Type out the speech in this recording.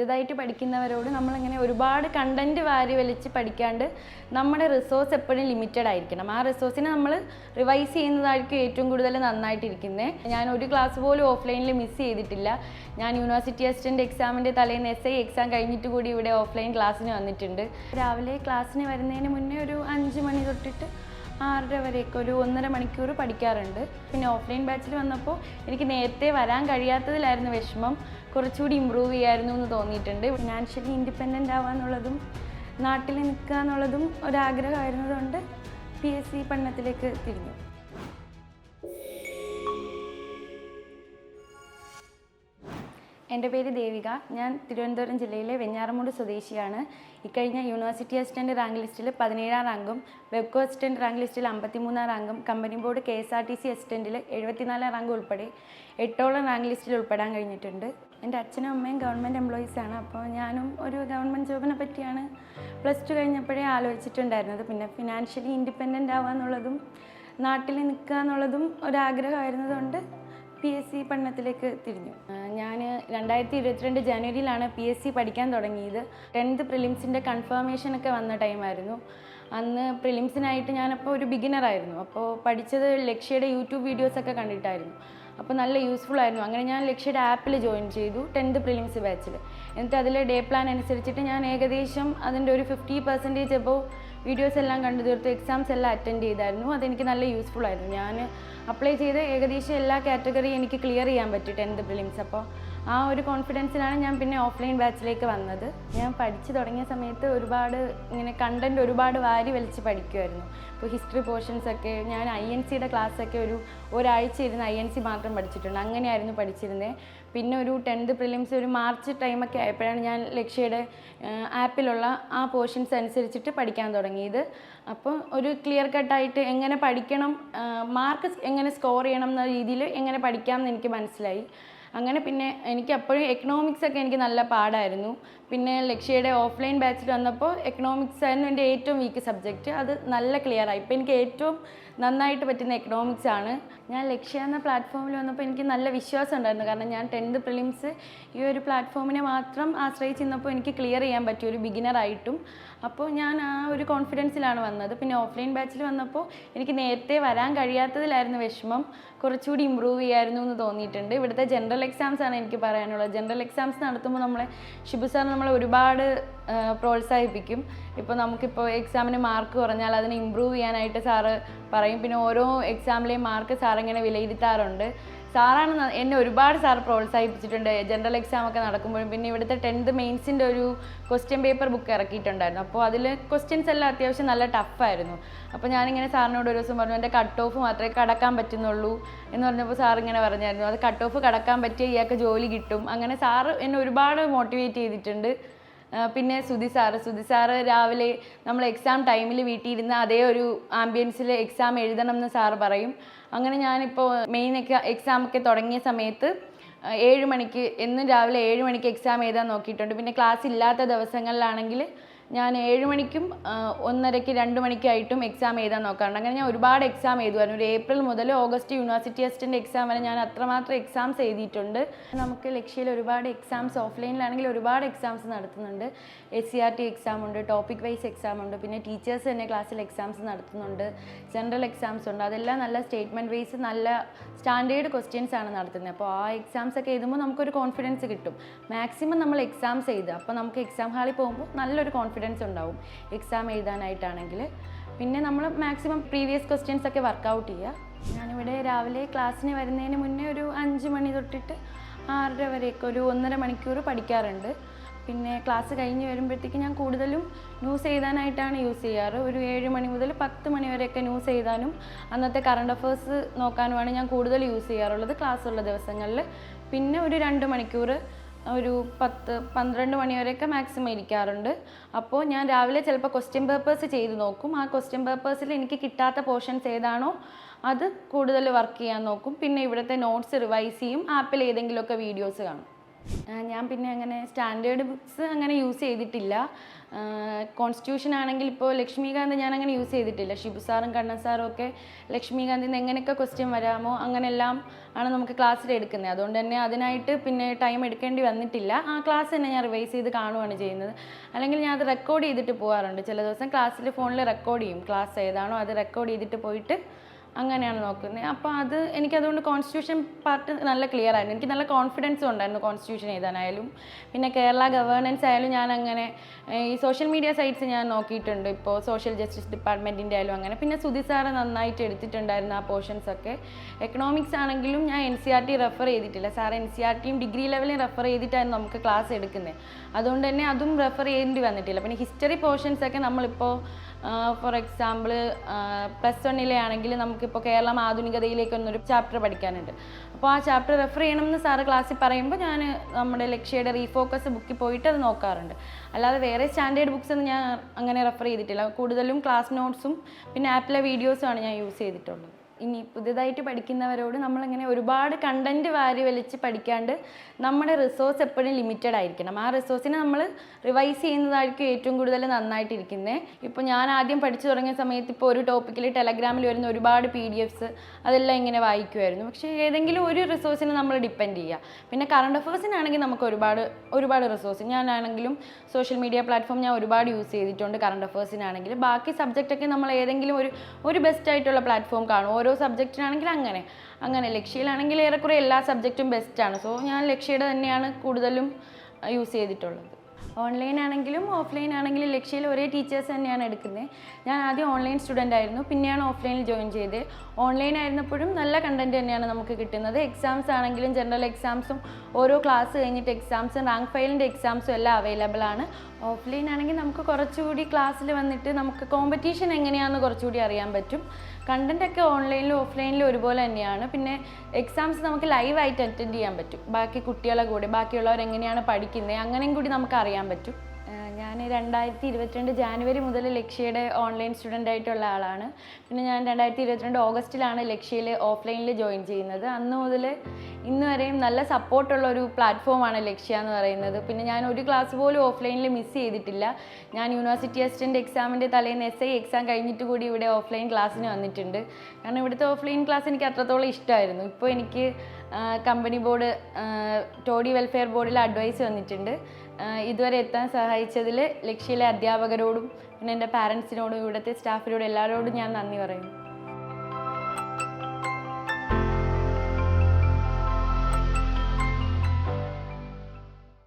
പുതിയതായിട്ട് പഠിക്കുന്നവരോട് നമ്മളിങ്ങനെ ഒരുപാട് കണ്ടന്റ് വാരി വലിച്ച് പഠിക്കാണ്ട് നമ്മുടെ റിസോഴ്സ് എപ്പോഴും ലിമിറ്റഡ് ആയിരിക്കണം. ആ റിസോഴ്സിനെ നമ്മൾ റിവൈസ് ചെയ്യുന്നതായിരിക്കും ഏറ്റവും കൂടുതൽ നന്നായിട്ടിരിക്കുന്നത് ഞാൻ ഒരു ക്ലാസ് പോലും ഓഫ്ലൈനിൽ മിസ് ചെയ്തിട്ടില്ല. ഞാൻ യൂണിവേഴ്സിറ്റി അസിസ്റ്റന്റ് എക്സാമിന്റെ തലേന്ന് എസ് ഐ എക്സാം കഴിഞ്ഞിട്ട് കൂടി ഇവിടെ ഓഫ്ലൈൻ ക്ലാസ്സിന് വന്നിട്ടുണ്ട്. രാവിലെ ക്ലാസ്സിന് വരുന്നതിന് മുന്നേ ഒരു അഞ്ച് മണി തൊട്ടിട്ട് ആറര വരെയൊക്കെ ഒരു ഒന്നര മണിക്കൂർ പഠിക്കാറുണ്ട്. പിന്നെ ഓഫ്ലൈൻ ബാച്ചിൽ വന്നപ്പോൾ എനിക്ക് നേരത്തെ വരാൻ കഴിയാത്തതിലായിരുന്നു വിഷമം. കുറച്ചുകൂടി ഇമ്പ്രൂവ് ചെയ്യായിരുന്നു എന്ന് തോന്നിയിട്ടുണ്ട്. ഫിനാൻഷ്യലി ഇൻഡിപെൻഡന്റ് ആവാന്നുള്ളതും നാട്ടിൽ നിൽക്കുക എന്നുള്ളതും ഒരാഗ്രഹമായിരുന്നതുകൊണ്ട് പി എസ് സി പഠനത്തിലേക്ക് തിരിഞ്ഞു. എന്റെ പേര് ദേവിക. ഞാൻ തിരുവനന്തപുരം ജില്ലയിലെ വെഞ്ഞാറമൂട് സ്വദേശിയാണ്. ഇക്കഴിഞ്ഞ യൂണിവേഴ്സിറ്റി അസിസ്റ്റന്റ് റാങ്ക് ലിസ്റ്റിൽ പതിനേഴാം റാങ്കും വെബ്കോ അസിസ്റ്റന്റ് റാങ്ക് ലിസ്റ്റിൽ അമ്പത്തിമൂന്നാം റാങ്കും company board K S R T C അസിസ്റ്റന്റിൽ എഴുപത്തിനാലാം റാങ്ക് ഉൾപ്പെടെ എട്ടോളം റാങ്ക് ലിസ്റ്റിൽ ഉൾപ്പെടാൻ കഴിഞ്ഞിട്ടുണ്ട്. എന്റെ അച്ഛനും അമ്മയും ഗവൺമെന്റ് എംപ്ലോയീസാണ് അപ്പോൾ ഞാനും ഒരു ഗവൺമെന്റ് ജോബിനെ പറ്റിയാണ് പ്ലസ് ടു കഴിഞ്ഞപ്പോഴേ ആലോചിച്ചിട്ടുണ്ടായിരുന്നത്. പിന്നെ ഫിനാൻഷ്യലി ഇൻഡിപെൻഡന്റ് ആവുക എന്നുള്ളതും നാട്ടിൽ നിൽക്കുക എന്നുള്ളതും ഒരാഗ്രഹമായിരുന്നതുകൊണ്ട് പി എസ് സി പഠനത്തിലേക്ക് തിരിഞ്ഞു. ഞാൻ രണ്ടായിരത്തി ഇരുപത്തിരണ്ട് ജനുവരിയിലാണ് പി എസ് സി പഠിക്കാൻ തുടങ്ങിയത്. ടെൻത്ത് പ്രിലിംസിന്റെ കൺഫർമേഷൻ ഒക്കെ വന്ന ടൈമായിരുന്നു അന്ന് പ്രിലിംസിനായിട്ട് ഞാനപ്പോൾ ഒരു ബിഗിനറായിരുന്നു അപ്പോൾ പഠിച്ചത് ലക്ഷ്യയുടെ യൂട്യൂബ് വീഡിയോസൊക്കെ കണ്ടിട്ടായിരുന്നു. അപ്പോൾ നല്ല യൂസ്ഫുൾ ആയിരുന്നു. അങ്ങനെ ഞാൻ ലക്ഷ്യയുടെ ആപ്പിൽ ജോയിൻ ചെയ്തു ടെൻത്ത് പ്രിലിംസ് ബാച്ചിൽ എന്നിട്ട് അതിലെ ഡേ പ്ലാൻ അനുസരിച്ചിട്ട് ഞാൻ ഏകദേശം അതിന്റെ ഒരു ഫിഫ്റ്റി പെർസെന്റേജ് എബോ വീഡിയോസ് എല്ലാം കണ്ടു തീർത്തു എക്സാംസ് എല്ലാം അറ്റൻഡ് ചെയ്തായിരുന്നു. അതെനിക്ക് നല്ല യൂസ്ഫുൾ ആയിരുന്നു. ഞാൻ അപ്ലൈ ചെയ്ത് ഏകദേശം എല്ലാ കാറ്റഗറിയും എനിക്ക് ക്ലിയർ ചെയ്യാൻ പറ്റി ടെൻത്ത് പ്രിലിംസ് അപ്പോൾ ആ ഒരു കോൺഫിഡൻസിലാണ് ഞാൻ പിന്നെ ഓഫ്ലൈൻ ബാച്ചിലേക്ക് വന്നത്. ഞാൻ പഠിച്ചു തുടങ്ങിയ സമയത്ത് ഒരുപാട് ഇങ്ങനെ കണ്ടന്റ് ഒരുപാട് വാരി വലിച്ച് പഠിക്കുമായിരുന്നു ഇപ്പോൾ ഹിസ്റ്ററി പോർഷൻസ് ഒക്കെ ഞാൻ ഐ എൻ സിയുടെ ക്ലാസ്സൊക്കെ ഒരു ഒരാഴ്ച ഇരുന്ന് ഐ എൻ സി മാത്രം പഠിച്ചിട്ടുണ്ട്. അങ്ങനെയായിരുന്നു പഠിച്ചിരുന്നത് പിന്നെ ഒരു ടെൻത്ത് പ്രിലിംസ് ഒരു മാർച്ച് ടൈമൊക്കെ ആയപ്പോഴാണ് ഞാൻ ലക്ഷ്യയുടെ ആപ്പിലുള്ള ആ പോർഷൻസ് അനുസരിച്ചിട്ട് പഠിക്കാൻ തുടങ്ങിയത്. അപ്പോൾ ഒരു ക്ലിയർ കട്ടായിട്ട് എങ്ങനെ പഠിക്കണം മാർക്ക് എങ്ങനെ സ്കോർ ചെയ്യണം എന്ന രീതിയിൽ എങ്ങനെ പഠിക്കാം എന്ന് എനിക്ക് മനസ്സിലായി. അങ്ങനെ പിന്നെ എനിക്ക് അപ്പോഴും എക്കണോമിക്സ് ഒക്കെ എനിക്ക് നല്ല പാടായിരുന്നു. പിന്നെ ലക്ഷ്യയുടെ ഓഫ്ലൈൻ ബാച്ചിൽ വന്നപ്പോൾ എക്കണോമിക്സ് ആയിരുന്നു എന്റെ ഏറ്റവും വീക്ക് സബ്ജക്റ്റ് അത് നല്ല ക്ലിയർ ആയി. ഇപ്പോൾ എനിക്ക് ഏറ്റവും നന്നായിട്ട് പറ്റുന്ന എക്കണോമിക്സ് ആണ്. ഞാൻ ലക്ഷ്യ എന്ന പ്ലാറ്റ്ഫോമിൽ വന്നപ്പോൾ എനിക്ക് നല്ല വിശ്വാസം ഉണ്ടായിരുന്നു. കാരണം ഞാൻ ടെൻത്ത് പ്രിലിംസ് ഈ ഒരു പ്ലാറ്റ്ഫോമിനെ മാത്രം ആശ്രയിച്ചിരുന്നപ്പോൾ എനിക്ക് ക്ലിയർ ചെയ്യാൻ പറ്റി ഒരു ബിഗിനറായിട്ടും അപ്പോൾ ഞാൻ ആ ഒരു കോൺഫിഡൻസിലാണ് വന്നത്. പിന്നെ ഓഫ്ലൈൻ ബാച്ചിൽ വന്നപ്പോൾ എനിക്ക് നേരത്തെ വരാൻ കഴിയാത്തതിലായിരുന്നു വിഷമം. കുറച്ചുകൂടി ഇമ്പ്രൂവ് ചെയ്യായിരുന്നു എന്ന് തോന്നിയിട്ടുണ്ട്. ഇവിടുത്തെ ജനറൽ എക്സാംസ് ആണ് എനിക്ക് പറയാനുള്ളത്. ജനറൽ എക്സാംസ് നടത്തുമ്പോൾ നമ്മളെ ഷിബു സാർ നമ്മളെ ഒരുപാട് പ്രോത്സാഹിപ്പിക്കും. ഇപ്പോൾ നമുക്കിപ്പോൾ എക്സാമിന് മാർക്ക് കുറഞ്ഞാൽ അതിനെ ഇമ്പ്രൂവ് ചെയ്യാനായിട്ട് സാറ് പറയും. പിന്നെ ഓരോ എക്സാമിലെയും മാർക്ക് സാർ ഇങ്ങനെ വിലയിരുത്താറുണ്ട്. സാറാണ് എന്നെ ഒരുപാട് സാർ പ്രോത്സാഹിപ്പിച്ചിട്ടുണ്ട്. ജനറൽ എക്സാം ഒക്കെ നടക്കുമ്പോഴും. പിന്നെ ഇവിടുത്തെ ടെൻത്ത് മെയിൻസിന്റെ ഒരു ക്വസ്റ്റ്യൻ പേപ്പർ ബുക്ക് ഇറക്കിയിട്ടുണ്ടായിരുന്നു. അപ്പോൾ അതിൽ ക്വസ്റ്റ്യൻസ് എല്ലാം അത്യാവശ്യം നല്ല ടഫായിരുന്നു അപ്പോൾ ഞാനിങ്ങനെ സാറിനോട് ഒരു ദിവസം പറഞ്ഞു എന്റെ കട്ട് ഓഫ് മാത്രമേ കടക്കാൻ പറ്റുന്നുള്ളൂ എന്ന് പറഞ്ഞപ്പോൾ സാർ ഇങ്ങനെ പറഞ്ഞായിരുന്നു. അത് കട്ട് ഓഫ് കടക്കാൻ പറ്റിയ ഇയാൾക്ക് ജോലി കിട്ടും. അങ്ങനെ സാറ് എന്നെ ഒരുപാട് മോട്ടിവേറ്റ് ചെയ്തിട്ടുണ്ട്. പിന്നെ സുധി സാറ്. സുധി സാറ് രാവിലെ നമ്മൾ എക്സാം ടൈമിൽ വീട്ടിൽ ഇരുന്ന് അതേ ഒരു ആംബിയൻസിൽ എക്സാം എഴുതണം എന്ന് സാറ് പറയും. അങ്ങനെ ഞാനിപ്പോൾ മെയിൻ ഒക്കെ എക്സാം ഒക്കെ തുടങ്ങിയ സമയത്ത് ഏഴ് മണിക്ക് എന്നും രാവിലെ ഏഴ് മണിക്ക് എക്സാം എഴുതാൻ നോക്കിയിട്ടുണ്ട്. പിന്നെ ക്ലാസ് ഇല്ലാത്ത ദിവസങ്ങളിലാണെങ്കിൽ ഞാൻ ഏഴ് മണിക്കും ഒന്നരയ്ക്ക് രണ്ട് മണിക്കായിട്ടും എക്സാം എഴുതാൻ നോക്കാറുണ്ട്. അങ്ങനെ ഞാൻ ഒരുപാട് എക്സാം എഴുതുമായിരുന്നു. ഒരു ഏപ്രിൽ മുതൽ ഓഗസ്റ്റ് യൂണിവേഴ്സിറ്റി അസിസ്റ്റന്റ് എക്സാം വരെ ഞാൻ അത്രമാത്രം എക്സാംസ് എഴുതിയിട്ടുണ്ട്. നമുക്ക് ലക്ഷ്യയിൽ ഒരുപാട് എക്സാംസ് ഓഫ്ലൈനിലാണെങ്കിൽ ഒരുപാട് എക്സാംസ് നടത്തുന്നുണ്ട്. S C R T exam ഉണ്ട് ടോപ്പിക് വൈസ് എക്സാം ഉണ്ട് പിന്നെ ടീച്ചേഴ്സ് തന്നെ ക്ലാസ്സിൽ എക്സാംസ് നടത്തുന്നുണ്ട് ജനറൽ എക്സാംസ് ഉണ്ട്. അതെല്ലാം നല്ല സ്റ്റേറ്റ്മെന്റ് വൈസ് നല്ല സ്റ്റാൻഡേർഡ് ക്വസ്റ്റ്യൻസ് ആണ് നടത്തുന്നത്. അപ്പോൾ ആ എക്സാംസ് ഒക്കെ എഴുതുമ്പോൾ നമുക്കൊരു കോൺഫിഡൻസ് കിട്ടും. മാക്സിമം നമ്മൾ എക്സാംസ് എഴുതുക. അപ്പോൾ നമുക്ക് എക്സാം ഹാളിൽ പോകുമ്പോൾ നല്ലൊരു കോൺഫിഡൻസ് ഉണ്ടാവും. എക്സാം എഴുതാനായിട്ടാണെങ്കിൽ. പിന്നെ നമ്മൾ മാക്സിമം പ്രീവിയസ് ക്വസ്റ്റ്യൻസ് ഒക്കെ വർക്കൗട്ട് ചെയ്യുക. ഞാനിവിടെ രാവിലെ ക്ലാസ്സിന് വരുന്നതിന് മുന്നേ ഒരു അഞ്ച് മണി തൊട്ടിട്ട് ആറര വരെയൊക്കെ ഒരു ഒന്നര മണിക്കൂർ പഠിക്കാറുണ്ട്. പിന്നെ ക്ലാസ് കഴിഞ്ഞ് വരുമ്പോഴത്തേക്ക് ഞാൻ കൂടുതലും ന്യൂസ് എഴുതാനായിട്ടാണ് യൂസ് ചെയ്യാറ്. ഒരു ഏഴ് മണി മുതൽ പത്ത് മണി വരെയൊക്കെ ന്യൂസ് എഴുതാനും അന്നത്തെ കറണ്ട് അഫേഴ്സ് നോക്കാനുമാണ് ഞാൻ കൂടുതൽ യൂസ് ചെയ്യാറുള്ളത് ക്ലാസ് ഉള്ള ദിവസങ്ങളിൽ. പിന്നെ ഒരു രണ്ട് മണിക്കൂർ ഒരു പത്ത് പന്ത്രണ്ട് മണിവരെയൊക്കെ മാക്സിമം ഇരിക്കാറുണ്ട്. അപ്പോൾ ഞാൻ രാവിലെ ചിലപ്പോൾ ക്വസ്റ്റ്യൻ പേപ്പേഴ്സ് ചെയ്ത് നോക്കും. ആ ക്വസ്റ്റ്യൻ പേപ്പേഴ്സിൽ എനിക്ക് കിട്ടാത്ത പോർഷൻസ് ഏതാണോ അത് കൂടുതൽ വർക്ക് ചെയ്യാൻ നോക്കും. പിന്നെ ഇവിടുത്തെ നോട്ട്സ് റിവൈസ് ചെയ്യും. ആപ്പിൽ ഏതെങ്കിലുമൊക്കെ വീഡിയോസ് കാണും. ഞാൻ പിന്നെ അങ്ങനെ സ്റ്റാൻഡേർഡ് ബുക്സ് അങ്ങനെ യൂസ് ചെയ്തിട്ടില്ല. കോൺസ്റ്റിറ്റ്യൂഷൻ ആണെങ്കിൽ ഇപ്പോൾ ലക്ഷ്മികാന്ത് ഞാൻ അങ്ങനെ യൂസ് ചെയ്തിട്ടില്ല. ഷിബു സാറും കണ്ണൻ സാറും ഒക്കെ ലക്ഷ്മികാന്തിൽ നിന്ന് എങ്ങനെയൊക്കെ ക്വസ്റ്റ്യൻ വരാമോ അങ്ങനെയെല്ലാം ആണ് നമുക്ക് ക്ലാസ്സിൽ എടുക്കുന്നത്. അതുകൊണ്ട് തന്നെ അതിനായിട്ട് പിന്നെ ടൈം എടുക്കേണ്ടി വന്നിട്ടില്ല. ആ ക്ലാസ് തന്നെ ഞാൻ റിവൈസ് ചെയ്ത് കാണുകയാണ് ചെയ്യുന്നത്. അല്ലെങ്കിൽ ഞാൻ അത് റെക്കോർഡ് ചെയ്തിട്ട് പോകാറുണ്ട് ചില ദിവസം ക്ലാസ്സിൽ ഫോണിൽ റെക്കോർഡ് ചെയ്യും. ക്ലാസ് ഏതാണോ അത് റെക്കോർഡ് ചെയ്തിട്ട് പോയിട്ട് അങ്ങനെയാണ് നോക്കുന്നത്. അപ്പോൾ അത് എനിക്കതുകൊണ്ട് കോൺസ്റ്റിറ്റ്യൂഷൻ പാർട്ട് നല്ല ക്ലിയർ ആയിരുന്നു. എനിക്ക് നല്ല കോൺഫിഡൻസും ഉണ്ടായിരുന്നു കോൺസ്റ്റിറ്റ്യൂഷൻ എഴുതാനായാലും. പിന്നെ കേരള ഗവേണൻസ് ആയാലും ഞാൻ അങ്ങനെ ഈ സോഷ്യൽ മീഡിയ സൈറ്റ്സ് ഞാൻ നോക്കിയിട്ടുണ്ട്. ഇപ്പോൾ സോഷ്യൽ ജസ്റ്റിസ് ഡിപ്പാർട്ട്മെന്റിന്റെ ആയാലും അങ്ങനെ. പിന്നെ സുധി സാറ് നന്നായിട്ട് എടുത്തിട്ടുണ്ടായിരുന്നു ആ പോർഷൻസ് ഒക്കെ. എക്കണോമിക്സ് ആണെങ്കിലും ഞാൻ N C R T refer ചെയ്തിട്ടില്ല. സാർ എൻ സി ആർ ടിയും ഡിഗ്രി ലെവലിൽ റെഫർ ചെയ്തിട്ടായിരുന്നു നമുക്ക് ക്ലാസ് എടുക്കുന്നത്. അതുകൊണ്ട് തന്നെ അതും റെഫർ ചെയ്യേണ്ടി വന്നിട്ടില്ല. പിന്നെ ഹിസ്റ്ററി പോർഷൻസ് ഒക്കെ നമ്മളിപ്പോൾ ഫോർ എക്സാമ്പിൾ പ്ലസ് വണ്ണിലെ ആണെങ്കിൽ നമുക്കിപ്പോൾ കേരളം ആധുനികതയിലേക്ക് ഒന്നൊരു ചാപ്റ്റർ പഠിക്കാനുണ്ട്. അപ്പോൾ ആ ചാപ്റ്റർ റെഫർ ചെയ്യണം എന്ന് സാറ് ക്ലാസ്സിൽ പറയുമ്പോൾ ഞാൻ നമ്മുടെ ലക്ഷ്യയുടെ റീഫോക്കസ് ബുക്കിൽ പോയിട്ട് അത് നോക്കാറുണ്ട്. അല്ലാതെ വേറെ സ്റ്റാൻഡേർഡ് ബുക്സ് ഒന്നും ഞാൻ അങ്ങനെ റെഫർ ചെയ്തിട്ടില്ല. കൂടുതലും ക്ലാസ് നോട്ട്സും പിന്നെ ആപ്പിലെ വീഡിയോസുമാണ് ഞാൻ യൂസ് ചെയ്തിട്ടുള്ളത്. ഇനി പുതിയതായിട്ട് പഠിക്കുന്നവരോട് നമ്മളിങ്ങനെ ഒരുപാട് കണ്ടന്റ് വാരി വലിച്ച് പഠിക്കാണ്ട് നമ്മുടെ റിസോഴ്സ് എപ്പോഴും ലിമിറ്റഡ് ആയിരിക്കണം. ആ റിസോഴ്സിനെ നമ്മൾ റിവൈസ് ചെയ്യുന്നതായിരിക്കും ഏറ്റവും കൂടുതൽ നന്നായിട്ടിരിക്കുന്നത് ഇപ്പോൾ ഞാൻ ആദ്യം പഠിച്ചു തുടങ്ങിയ സമയത്ത് ഇപ്പോൾ ഒരു ടോപ്പിക്കിൽ ടെലഗ്രാമിൽ വരുന്ന ഒരുപാട് പി ഡി എഫ്സ് അതെല്ലാം ഇങ്ങനെ വായിക്കുമായിരുന്നു പക്ഷേ ഏതെങ്കിലും ഒരു റിസോഴ്സിനെ നമ്മൾ ഡിപ്പെൻഡ് ചെയ്യുക പിന്നെ കറണ്ട് അഫേഴ്സിനാണെങ്കിൽ നമുക്ക് ഒരുപാട് ഒരുപാട് റിസോഴ്സ് ഞാനാണെങ്കിലും സോഷ്യൽ മീഡിയ പ്ലാറ്റ്ഫോം ഞാൻ ഒരുപാട് യൂസ് ചെയ്തിട്ടുണ്ട് കറണ്ട് അഫേഴ്സിനാണെങ്കിൽ ബാക്കി സബ്ജക്റ്റൊക്കെ നമ്മൾ ഏതെങ്കിലും ഒരു ഒരു ബെസ്റ്റ് ആയിട്ടുള്ള പ്ലാറ്റ്ഫോം കാണും. ഓരോ സബ്ജക്റ്റിനാണെങ്കിൽ അങ്ങനെ. അങ്ങനെ. ലക്ഷ്യയിലാണെങ്കിൽ ഏറെക്കുറെ എല്ലാ സബ്ജക്റ്റും ബെസ്റ്റാണ് സോ ഞാൻ ലക്ഷ്യയുടെ തന്നെയാണ് കൂടുതലും യൂസ് ചെയ്തിട്ടുള്ളത്. ഓൺലൈൻ ആണെങ്കിലും ഓഫ്ലൈൻ ആണെങ്കിലും ലക്ഷ്യയിൽ ഒരേ ടീച്ചേഴ്സ് തന്നെയാണ് എടുക്കുന്നത്. ഞാൻ ആദ്യം ഓൺലൈൻ സ്റ്റുഡന്റ് ആയിരുന്നു. പിന്നെയാണ് ഓഫ്ലൈനിൽ ജോയിൻ ചെയ്തത് ഓൺലൈൻ ആയിരുന്നപ്പോഴും നല്ല കണ്ടന്റ് തന്നെയാണ് നമുക്ക് കിട്ടുന്നത്. എക്സാംസ് ആണെങ്കിലും ജനറൽ എക്സാംസും ഓരോ ക്ലാസ് കഴിഞ്ഞിട്ട് എക്സാംസും റാങ്ക് ഫയലിന്റെ എക്സാംസും എല്ലാം അവൈലബിൾ ആണ്. ഓഫ്ലൈൻ ആണെങ്കിൽ നമുക്ക് കുറച്ചുകൂടി ക്ലാസ്സിൽ വന്നിട്ട് നമുക്ക് കോമ്പറ്റീഷൻ എങ്ങനെയാണെന്ന് കുറച്ചുകൂടി അറിയാൻ പറ്റും. കണ്ടന്റ് ഒക്കെ ഓൺലൈനിലും ഓഫ്ലൈനിലും ഒരുപോലെ തന്നെയാണ്. പിന്നെ എക്സാംസ് നമുക്ക് ലൈവായിട്ട് അറ്റൻഡ് ചെയ്യാൻ പറ്റും. ബാക്കി കുട്ടികളെ കൂടെ ബാക്കിയുള്ളവർ എങ്ങനെയാണ് പഠിക്കുന്നത് അങ്ങനെയും കൂടി നമുക്ക് അറിയാൻ പറ്റും. ഞാൻ രണ്ടായിരത്തി ഇരുപത്തിരണ്ട് ജാനുവരി മുതൽ ലക്ഷ്യയുടെ ഓൺലൈൻ സ്റ്റുഡന്റ് ആയിട്ടുള്ള ആളാണ്. പിന്നെ ഞാൻ രണ്ടായിരത്തി ഇരുപത്തിരണ്ട് ഓഗസ്റ്റിലാണ് ലക്ഷ്യയിൽ ഓഫ്ലൈനിൽ ജോയിൻ ചെയ്യുന്നത്. അന്ന് മുതൽ ഇന്ന് വരെയും നല്ല സപ്പോർട്ടുള്ള ഒരു പ്ലാറ്റ്ഫോമാണ് ലക്ഷ്യ എന്ന് പറയുന്നത്. പിന്നെ ഞാൻ ഒരു ക്ലാസ് പോലും ഓഫ്ലൈനിൽ മിസ് ചെയ്തിട്ടില്ല. ഞാൻ യൂണിവേഴ്സിറ്റി അസിസ്റ്റന്റ് എക്സാമിന്റെ തലേന്ന് എസ് ഐ എക്സാം കഴിഞ്ഞിട്ട് കൂടി ഇവിടെ ഓഫ്ലൈൻ ക്ലാസ്സിന് വന്നിട്ടുണ്ട്. കാരണം ഇവിടുത്തെ ഓഫ്ലൈൻ ക്ലാസ് എനിക്ക് അത്രത്തോളം ഇഷ്ടമായിരുന്നു. ഇപ്പോൾ എനിക്ക് കമ്പനി ബോർഡ് ടോഡി വെൽഫെയർ ബോർഡിൽ അഡ്വൈസ് വന്നിട്ടുണ്ട്. ഇതുവരെ എത്താൻ സഹായിച്ചതിൽ ലക്ഷ്യയിലെ അധ്യാപകരോടും പിന്നെ എന്റെ പാരൻസിനോടും ഇവിടുത്തെ സ്റ്റാഫിനോടും എല്ലാവരോടും ഞാൻ നന്ദി പറയുന്നു.